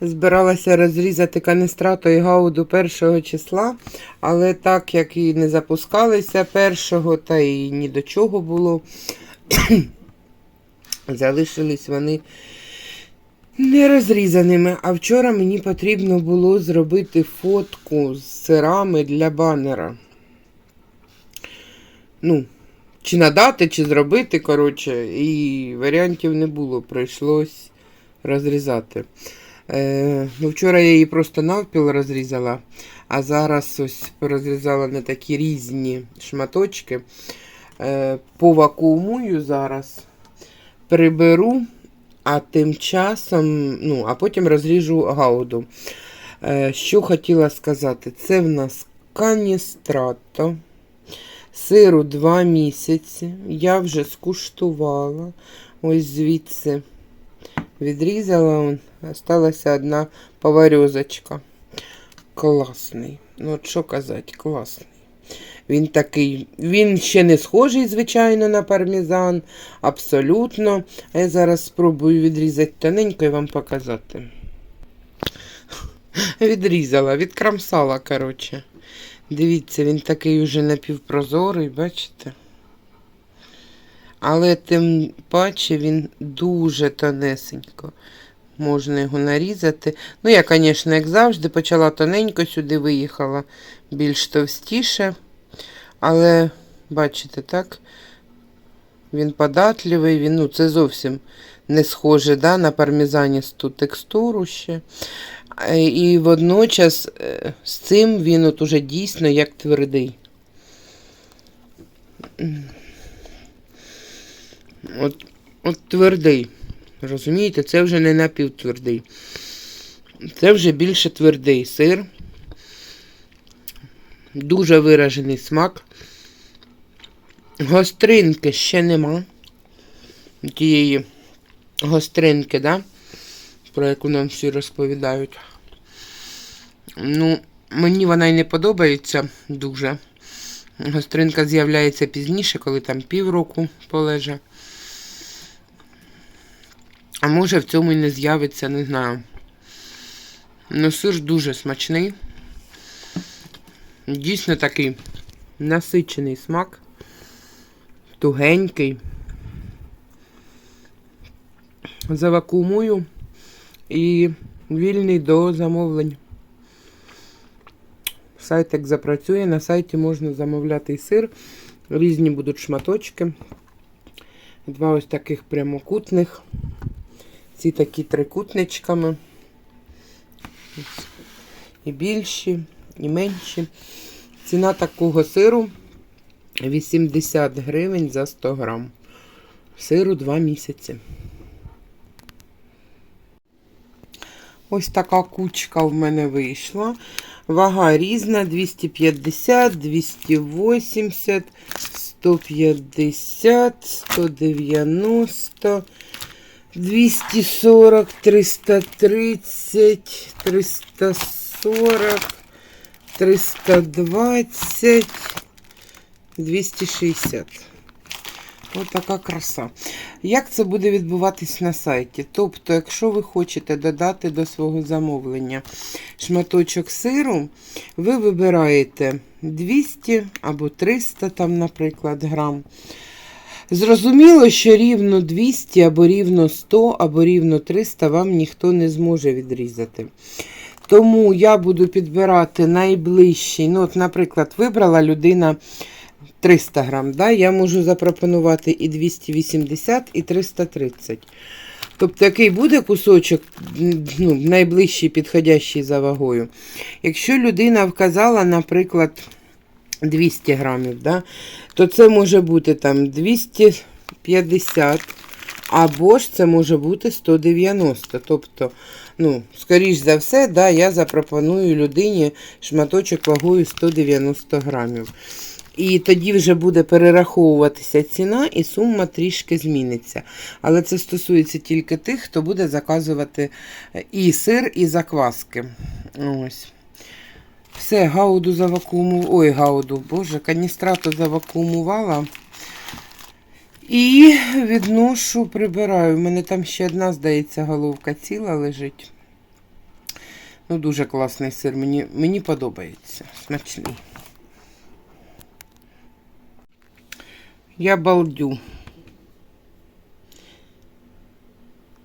Збиралася розрізати каністрато і гауду першого числа, але так як і не запускалися першого, та і ні до чого було, залишились вони не розрізаними. А вчора мені потрібно було зробити фотку з сирами для банера. Ну, чи надати, чи зробити, коротше, і варіантів не було, прийшлось розрізати. Е, ну, вчора я її просто навпіл розрізала, а зараз ось розрізала на такі різні шматочки. Е, повакуумую зараз, приберу, а тим часом, ну, а потім розріжу гауду. Е, що хотіла сказати, це в нас каністрато. Сиру 2 місяці. Я вже скуштувала. Ось звідси відрізала. Он, осталася одна поварьозочка. Класний. Ну, що казати, класний. Він такий, він ще не схожий, звичайно, на пармезан. Абсолютно. А я зараз спробую відрізати тоненько і вам показати. Відрізала, відкрамсала, коротше. Дивіться, він такий уже напівпрозорий, бачите? Але тим паче він дуже тонесенько. Можна його нарізати. Ну, я, звісно, як завжди, почала тоненько, сюди виїхала більш товстіше. Але, бачите, так? Він податливий, він, ну, це зовсім не схоже да, на пармезаністу текстуру ще. Е, І водночас е, з цим він от уже дійсно як твердий. От, от твердий. Розумієте, це вже не напівтвердий. Це вже більше твердий сир. Дуже виражений смак. Гостринки ще нема. Тієї гостринки, да? про яку нам всі розповідають. Ну, мені вона й не подобається дуже. Гостринка з'являється пізніше, коли там півроку полеже. А може в цьому і не з'явиться, не знаю. Ну, сир дуже смачний. Дійсно такий насичений смак, тугенький. Завакуумую і вільний до замовлень. Сайт як запрацює, на сайті можна замовляти і сир. Різні будуть шматочки. Два ось таких прямокутних. Ці такі трикутничками. І більші, і менші. Ціна такого сиру 80 гривень за 100 грам. Сиру 2 місяці. Ось така кучка в мене вийшла. Вага різна: 250, 280, 150, 190, 240, 330, 340, 320, 260. Ось така краса. Як це буде відбуватись на сайті? Тобто, якщо ви хочете додати до свого замовлення шматочок сиру, ви вибираєте 200 або 300, там, наприклад, грам. Зрозуміло, що рівно 200 або рівно 100, або рівно 300 вам ніхто не зможе відрізати. Тому я буду підбирати найближчий. Ну, от, Наприклад, вибрала людина 300 грам. Да? Я можу запропонувати і 280, і 330. Тобто, який буде кусочок ну, найближчий підходящий за вагою. Якщо людина вказала, наприклад, 200 грамів, да, то це може бути там 250, або ж це може бути 190. Тобто, ну, скоріш за все, да, я запропоную людині шматочок вагою 190 грамів. І тоді вже буде перераховуватися ціна, і сума трішки зміниться. Але це стосується тільки тих, хто буде заказувати е, і сир, і закваски. Ось. Все, гауду завакуумувала. Ой, гауду, боже, каністрату завакуумувала. І відношу, прибираю. У мене там ще одна, здається, головка ціла лежить. Ну, дуже класний сир, мені, мені подобається. Смачний. Я балдю.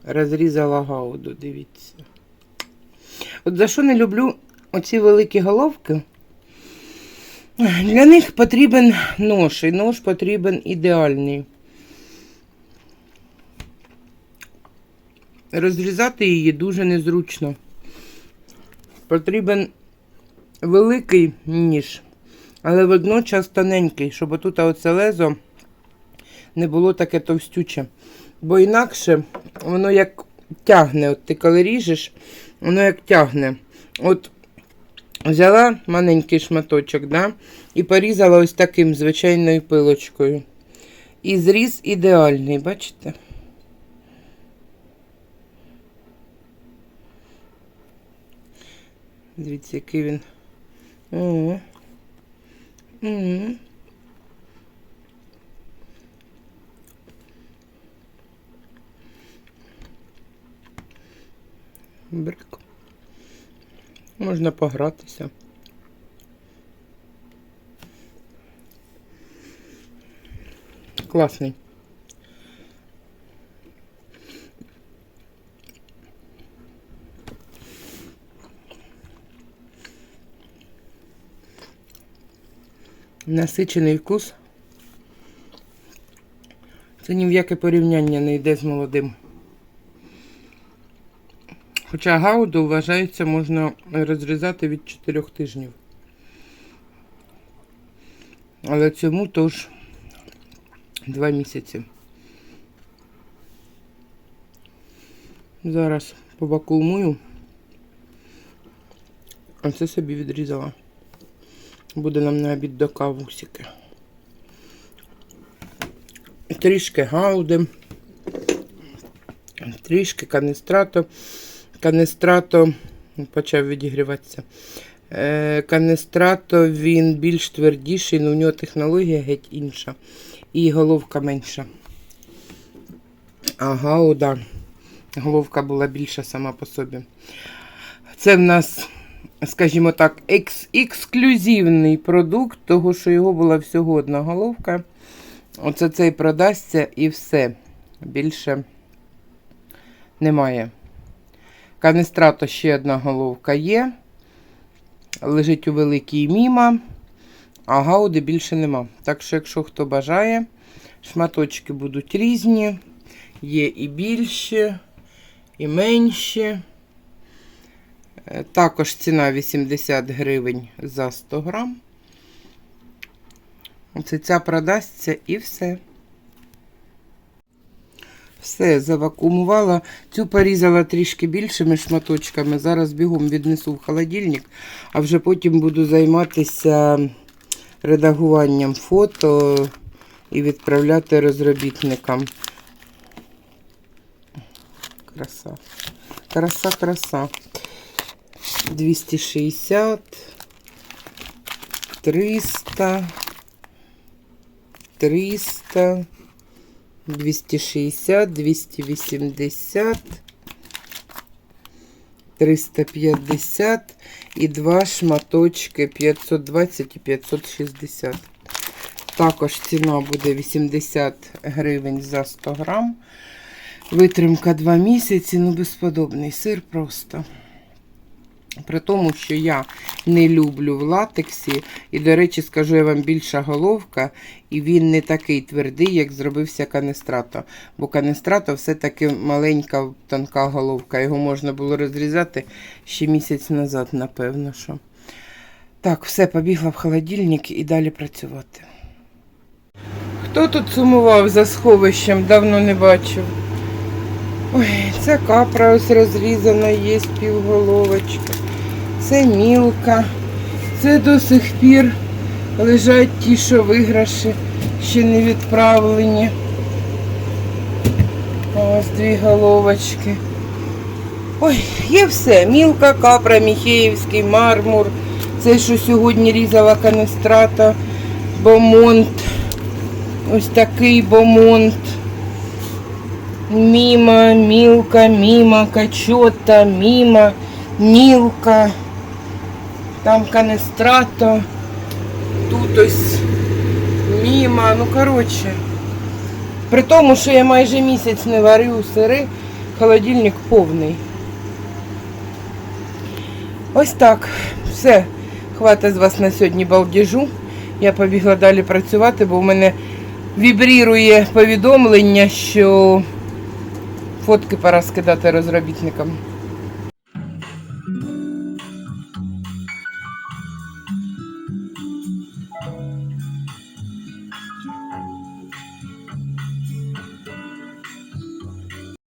Розрізала гауду, дивіться. От за що не люблю оці великі головки? Для них потрібен нож, і нож потрібен ідеальний. Розрізати її дуже незручно. Потрібен великий ніж, але водночас тоненький, щоб отут оце лезо не було таке товстюче. Бо інакше воно як тягне. От ти коли ріжеш, воно як тягне. От взяла маленький шматочок, да, і порізала ось таким звичайною пилочкою. І зріз ідеальний, бачите? Дивіться, який він. О. М. Брик. Можна погратися. Класний. Насичений вкус. Це ні в яке порівняння не йде з молодим. Хоча гауду, вважається, можна розрізати від 4 тижнів. Але цьому тож 2 місяці. Зараз повакуумую. А це собі відрізала. Буде нам на обід до кавусики. Трішки гауди, трішки каністрато. Каністрато почав відігріватися. Е, каністрато він більш твердіший, але у нього технологія геть інша. І головка менша. А гауда, головка була більша сама по собі. Це в нас скажімо так, екс ексклюзивний продукт, того, що його була всього одна головка. Оце цей продасться і все. Більше немає. Каністрато ще одна головка є. Лежить у великій міма, а гауди більше нема. Так що, якщо хто бажає, шматочки будуть різні. Є і більші, і менші. Е, Також ціна 80 гривень за 100 грам. Оце ця продасться і все. Все, завакуумувала. Цю порізала трішки більшими шматочками. Зараз бігом віднесу в холодильник, а вже потім буду займатися редагуванням фото і відправляти розробітникам. Краса. Краса, краса. 260, 300, 300, 260, 280, 350 і два шматочки 520 і 560. Також ціна буде 80 гривень за 100 грам. Витримка 2 місяці, ну безподобний сир просто. При тому, що я не люблю в латексі, і, до речі, скажу я вам більша головка, і він не такий твердий, як зробився канестрато. Бо канестрато все-таки маленька, тонка головка. Його можна було розрізати ще місяць назад, напевно. що. Так, все, побігла в холодильник і далі працювати. Хто тут сумував за сховищем, давно не бачив. Ой, це капра ось розрізана, є півголовочки. Це мілка. Це до сих пір лежать ті, що виграші, ще не відправлені. Ось дві головочки. Ой, є все. Мілка, капра, Міхеївський, мармур. Це, що сьогодні різала канестрата, бомонт. Ось такий бомонт. Міма, мілка, міма, качота, міма, мілка. Там канестрато. Тут ось міма. Ну, коротше. При тому, що я майже місяць не варю сири, холодильник повний. Ось так. Все. Хватить з вас на сьогодні балдежу. Я побігла далі працювати, бо в мене вібрірує повідомлення, що фотки пора скидати розробітникам.